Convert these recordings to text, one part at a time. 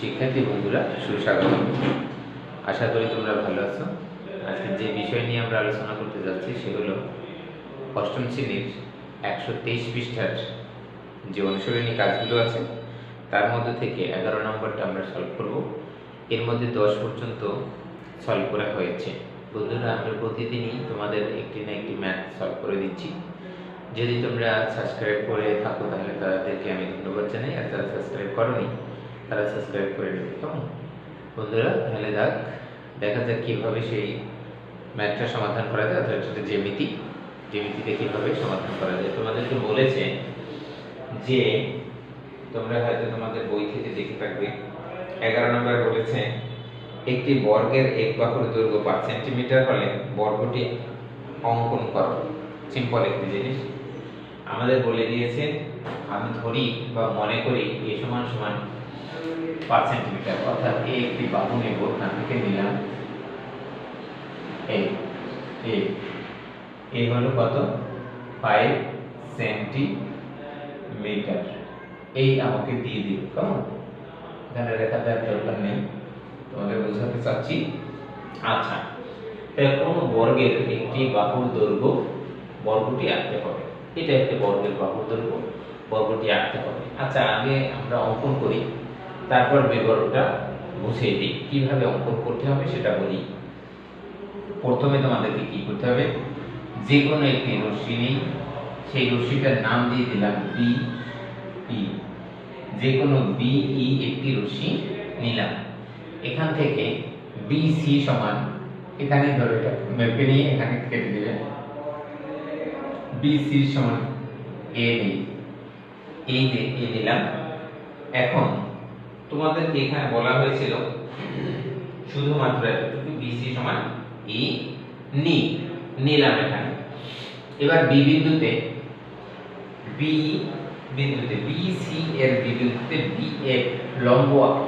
শিক্ষার্থী বন্ধুরা সুস্বাগত আশা করি তোমরা ভালো আছো। আজকে যে বিষয় নিয়ে আমরা আলোচনা করতে যাচ্ছি সেগুলো অষ্টম শ্রেণির একশো তেইশ পৃষ্ঠার যে অনুশীলনী কাজগুলো আছে, তার মধ্যে থেকে এগারো নম্বরটা আমরা সলভ করব। এর মধ্যে দশ পর্যন্ত সলভ করা হয়েছে। বন্ধুরা, আমরা প্রতিদিনই তোমাদের একটি না একটি ম্যাথ সলভ করে দিচ্ছি। যদি তোমরা সাবস্ক্রাইব করে থাকো, তাহলে তাদেরকে আমি ধন্যবাদ জানাই। আর যারা সাবস্ক্রাইব করনি তারা সাবস্ক্রাইব করে নেবে কেমন বন্ধুরা তাহলে দেখ দেখা যাক কীভাবে সেই ম্যাথটা সমাধান করা যায়, অর্থাৎ সেটা জ্যামিতি, জ্যামিতিতে কীভাবে সমাধান করা যায়। তোমাদেরকে বলেছে যে, তোমরা হয়তো তোমাদের বই থেকে দেখে থাকবে, এগারো নম্বর বলেছে, একটি বর্গের এক বাহুর দৈর্ঘ্য পাঁচ সেন্টিমিটার হলে বর্গটি অঙ্কন করো। সিম্পল একটি জিনিস। আমাদের বলে দিয়েছে, আমি ধরি বা মনে করি এ সমান সমান পাঁচ সেন্টিমিটার, অর্থাৎ এই একটি বাহু নেব এখান থেকে নিলাম এই এই এই হলো কত? Five centimetre. এই আমাকে দিয়ে দিও কেমন? এখানে রেখা দেওয়ার দরকার নেই, তোমাদের বোঝাতে চাচ্ছি। আচ্ছা তাহলে কোনো বর্গের একটি বাহুর দৈর্ঘ্য বর্গটি আঁকতে হবে? এটা একটা বর্গের বাহুর দৈর্ঘ্য, বর্গটি আঁকতে হবে। আচ্ছা আগে আমরা অঙ্কন করি। তারপর বিবরণটা বুঝিয়ে দিই। কীভাবে অঙ্কন করতে হবে সেটা বলি। প্রথমে তোমাদেরকে কি করতে হবে? যে কোনো একটি রশ্মি নেই। সেই রশ্মিটার নাম দিয়ে দিলাম বি ই যে কোনো বিই একটি রশ্মি নিলাম। এখান থেকে বি সি সমান, এখানে ধরো এটা মেপে নিয়ে এখানে কেটে দিবে। বিসি সমান এ নেই। এই এ নিলাম এখন তোমাদেরকে এখানে বলা হয়েছিল শুধুমাত্র এতটুকু বিসি সমান ই নি, নিলাম এখানে। এবার বি বিন্দুতে বি বিন্দুতে বি সি এর বিন্দুতে বি এ লম্ব আঁকা।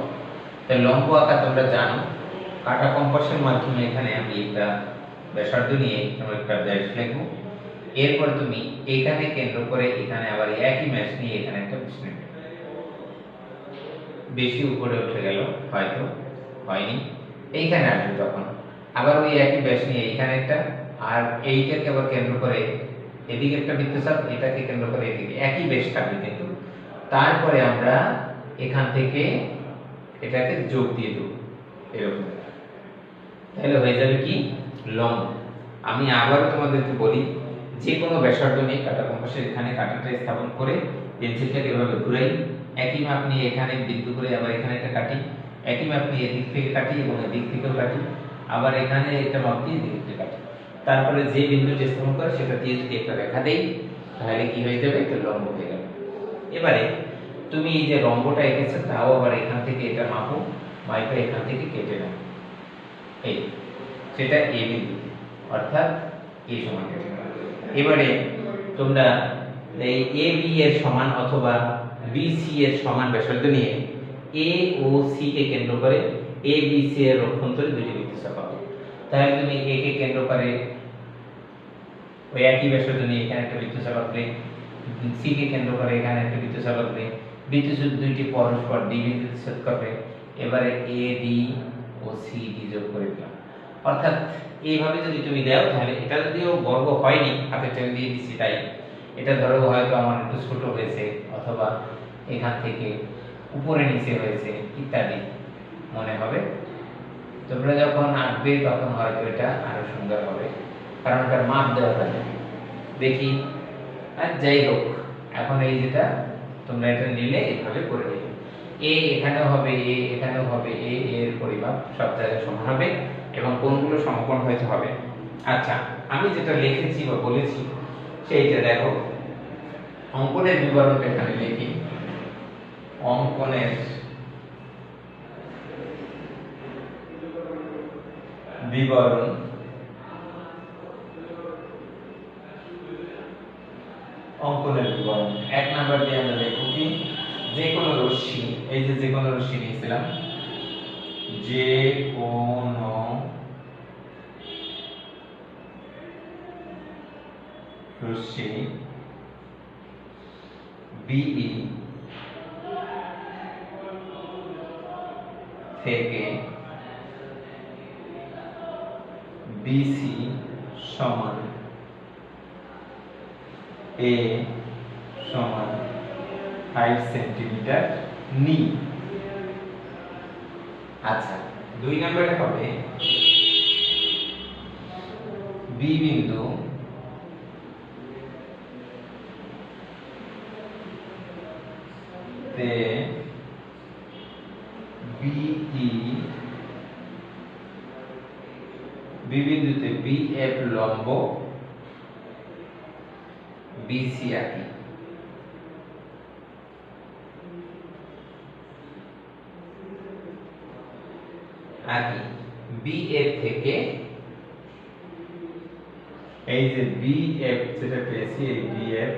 তাই লম্ব আঁকা তোমরা জানো। কাটা কম্পাসের মাধ্যমে এখানে আমি একটা ব্যাসার্ধ নিয়ে আমরা একটা ব্যাস লিখব। এরপর তুমি এখানে কেন্দ্র করে এখানে আবার একই ম্যাচ নিয়ে এখানে একটা নেবে বেশি উপরে উঠে গেল, হয়তো হয়নি। এইখানে আসবে তখন। আবার ওই একই ব্যাস নিয়ে এইখানে একটা, আর এইটাকে আবার কেন্দ্র করে এদিকে একটা বৃত্তচাপ, এটাকে কেন্দ্র করে এদিকে। একই বেশ থাকবে কিন্তু। তারপরে আমরা এখান থেকে এটাকে যোগ দিয়ে দেবো, এরকম। তাহলে হয়ে যাবে কি? লং আমি আবারও তোমাদেরকে বলি, যে কোনো ব্যাসার্ধ নিয়ে কাটা কম্পাসের এখানে কাটাটা স্থাপন করে পেন্সিলটাকে এভাবে ঘুরাই একই মাপ নিয়ে এখানে বিন্দু করে আবার এখানে একটা কাটি, একই মাপ নিয়ে এদিক থেকে কাটি এবং এদিক থেকেও কাটি, আবার এখানে একটা মাপ দিয়ে এদিক থেকে কাটি। তারপরে যে বিন্দুটি স্থাপন করে সেটা দিয়ে যদি একটা রেখা দেই, তাহলে কি হয়ে যাবে? একটা লম্ব হয়ে যাবে এবারে তুমি এই যে লম্বটা এঁকেছো, তাও আবার এখান থেকে এটা মাপো মাইপে এখান থেকে কেটে নাও। এই সেটা এ বিন্দু অর্থাৎ এ সমান এবারে তোমরা এই এ বি এর সমান অথবা বি সি এর সমান ব্যাসার্ধ নিয়ে এ ও সি কে কেন্দ্র করে এ বি সি এর অভ্যন্তরে দুটি বৃত্তচাপ পাবে তাহলে তুমি এ কে কেন্দ্র করে ওই একই ব্যাসার্ধ নিয়ে এখানে একটা বৃত্তচাপ আঁকলে সি কে কেন্দ্র করে এখানে একটা বৃত্তচাপ আঁকলে, বৃত্তচাপ দুইটি পরস্পর ডি বিন্দুতে ছেদ করবে। এবারে এ ডি ও সি ডি যোগ করে দিলাম। অর্থাৎ এইভাবে যদি তুমি দাও, তাহলে এটা যদিও বর্গ হয়নি হাতে টেনে দিয়ে দিচ্ছি, তাই এটা ধরো হয়তো আমার একটু ছোট হয়েছে অথবা এখান থেকে উপরে নিচে হয়েছে ইত্যাদি মনে হবে। তোমরা যখন আঁকবে তখন হয়তো এটা আরও সুন্দর হবে। কারণ এটার মাপ দেওয়া থাকে দেখি। আর যাই হোক, এখন এই যেটা, তোমরা এটা নিলে এভাবে করে নেবে এ এখানেও হবে, এ এখানেও হবে, এ এর পরিমাপ সব জায়গায় সমান হবে এবং কোনগুলো সমকোণ হয়েছে হবে। আচ্ছা আমি যেটা লিখেছি বা বলেছি সেইটা দেখো। অঙ্কনের বিবরণটা এখানে লিখি। অঙ্কনের বিবরণ। অঙ্কনের বিবরণ। এক নাম্বার দিয়ে আমরা লিখব কি? যে কোনো রশ্মি, এই যে যে কোনো রশ্মি নিয়েছিলাম, যে কোনো রশ্মি বিই থেকে বিসি সমান এ সমান ফাইভ সেন্টিমিটার নি। আচ্ছা দুই নম্বরে হবে বি বিন্দু তে বিই বি বিন্দুতে বি এফ লম্ব বিসি আঁকি আঁকি বি এফ থেকে এই যে বি এফ যেটা পেয়েছি, এই বি এফ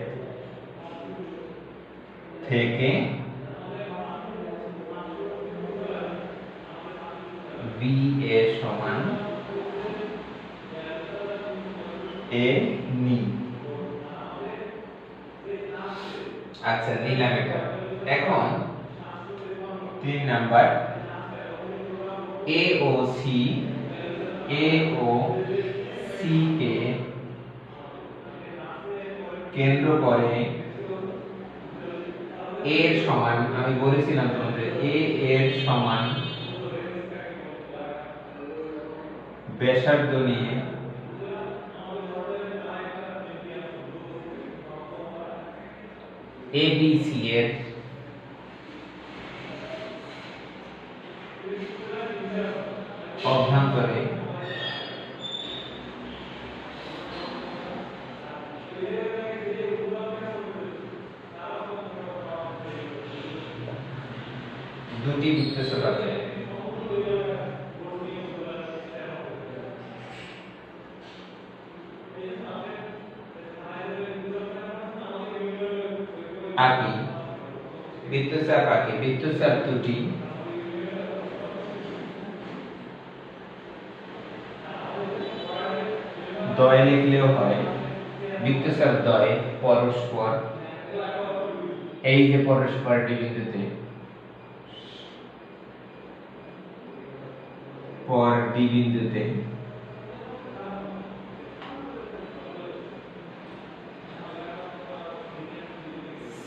থেকে বি এ সমান এ আচ্ছা নিলাম এটা। এখন তিন number. A O C A O C কে কেন্দ্র করে এর সমান, আমি বলেছিলাম তোমাদের এ এর সমান ব্যাসার্ধ নিয়ে এ বি সি এর অভ্যন্তরে দুটি বৃত্তচাপ আছে আঁকি। বৃত্তচাপ আঁকি। বৃত্তচাপ দুটি। দয় লিখলেও হয়। বৃত্তচাপ দয়, পরস্পর। এই যে পরস্পর ডি বিন্দুতে পর বিন্দুতে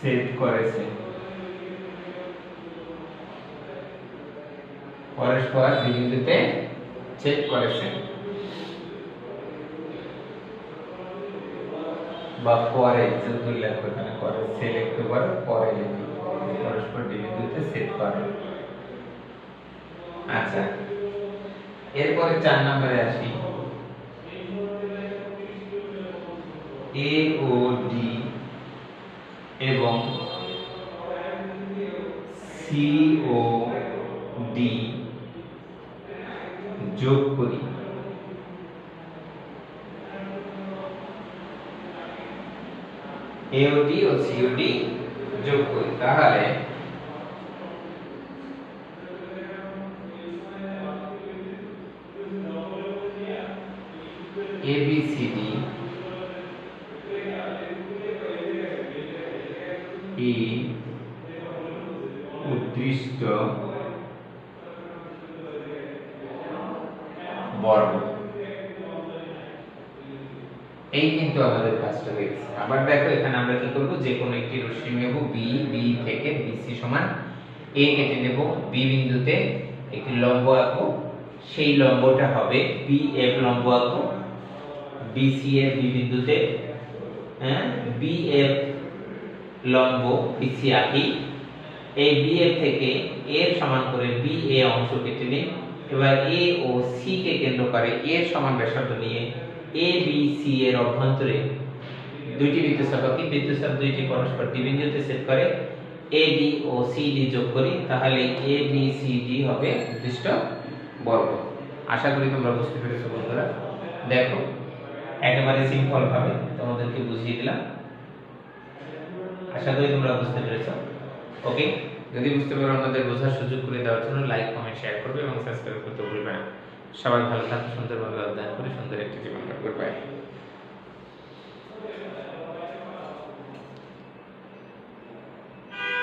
সেট করেছে পরস্পর ডি বিন্দুতে ছেদ করেছে বা পরে যদি উল্লেখ এখানে করে সে লিখতে পারে পরে লিখি পরস্পর ডি বিন্দুতে সেট করে। আচ্ছা এরপরে চার নম্বরে আসি। এ ও ডি এবং সিও ডি যোগ করি। এওডি ও সিওডি যোগ করি। তাহলে উদ্দিষ্ট বর্গ। এই কিন্তু আমাদের কাজটা হয়ে গেছে আবার দেখো, এখানে আমরা কি যে কোনো একটি রশ্মি বি বি থেকে বিসি সমান এ কেটে নেব। বি বিন্দুতে একটি লম্ব আঁকবো সেই লম্বটা হবে বি এফ লম্ব আঁকবো বিসি এর বি বিন্দুতে হ্যাঁ? বি এফ লম্ব বিসি আঁকি। এই বি এফ থেকে এর সমান করে বি এ অংশ কেটে নিই এবার এ ও সি কে কেন্দ্র করে এর সমান ব্যাসার্ধ নিয়ে এ বি সি এর অভ্যন্তরে দুইটি বৃত্তচাপ আঁকি বৃত্তচাপ দুইটি পরস্পর ডি বিন্দুতে ছেদ করে এ ডি ও সি ডি যোগ করি, তাহলে এ বি সি ডি হবে নির্দিষ্ট বর্গ। আশা করি তোমরা বুঝতে পেরেছ বন্ধুরা। দেখো, একেবারে সিম্পল ভাবে তোমাদেরকে বুঝিয়ে দিলাম। আশা করি তোমরা বুঝতে পেরেছ। ওকে যদি বুঝতে পারো আমাদের বোঝার সুযোগ করে দেওয়ার জন্য লাইক কমেন্ট শেয়ার করবে এবং সাবস্ক্রাইব করতে ভুলবে না। সবাই ভালো থাকুন সুন্দরভাবে অধ্যয়ন করে সুন্দর একটি জীবন কাটাবে বাই